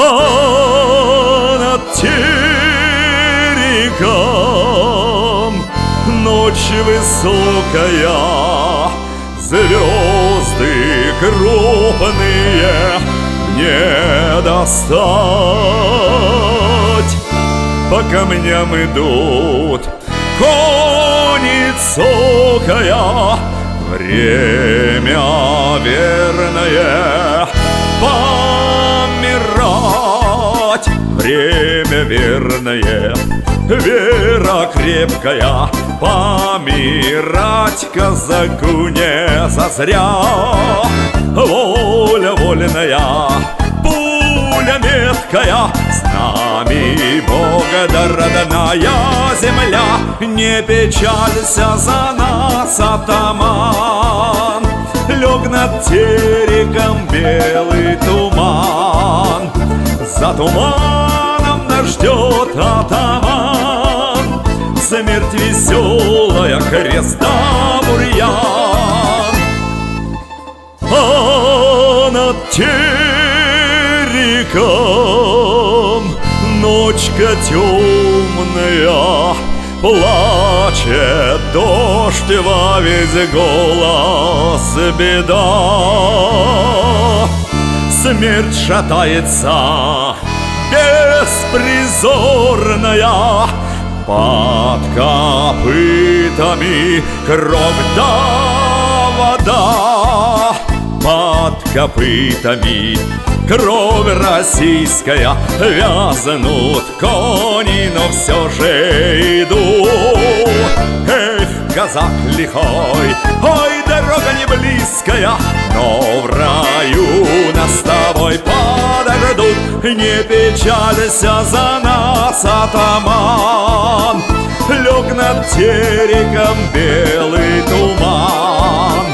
а над тереком Ночь высокая, звезды крупные Не достать, по камням идут кони цокая Время верное, пора Время верное, вера крепкая Помирать казаку не зазря. Воля вольная, пуля меткая С нами Бога да родная земля. Не печалься за нас, атаман Лег над тереком белый туман. За туманом нас ждет атаман Смерть веселая, креста бурьян. А над тереком ночка темная Плачет дождь во весь голос беда. Смерть шатается беспризорная. Под копытами кровь да вода. Под копытами кровь российская. Вязнут кони, но все же иду. Эх, казак лихой, ой, дорога не близкая Но в раю нас с тобой Не печалься за нас, атаман. Лег над тереком белый туман.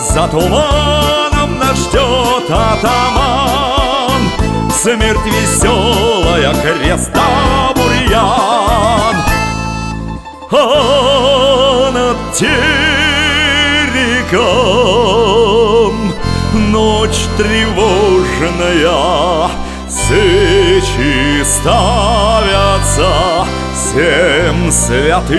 За туманом нас ждет атаман. Смерть веселая, креста бурьян. А над тереком Ночь тревожная Сычи ставятся всем святым.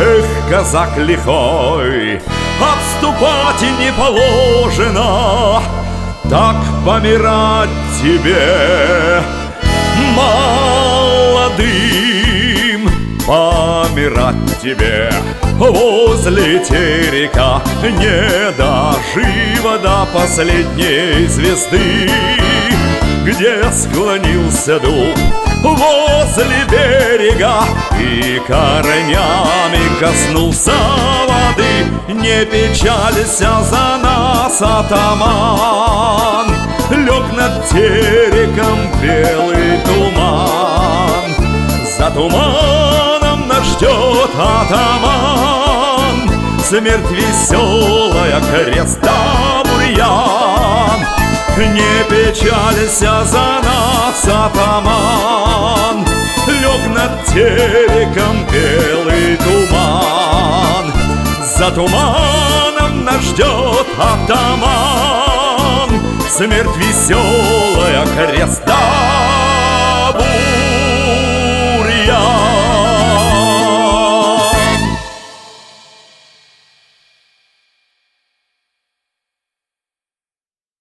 Эх, казак лихой, отступать не положено. Так помирать тебе молодым Помирать тебе возле терека Не доживо до последней звезды Где склонился дух возле берега И корнями коснулся воды. Не печалься за нас, атаман Лег над тереком белый туман. За туманом нас ждет атаман Смерть веселая, креста бурьян. Не печалься за нас, атаман. Лег над тереком белый туман. За туманом нас ждет атаман. Смерть веселая, креста бурьян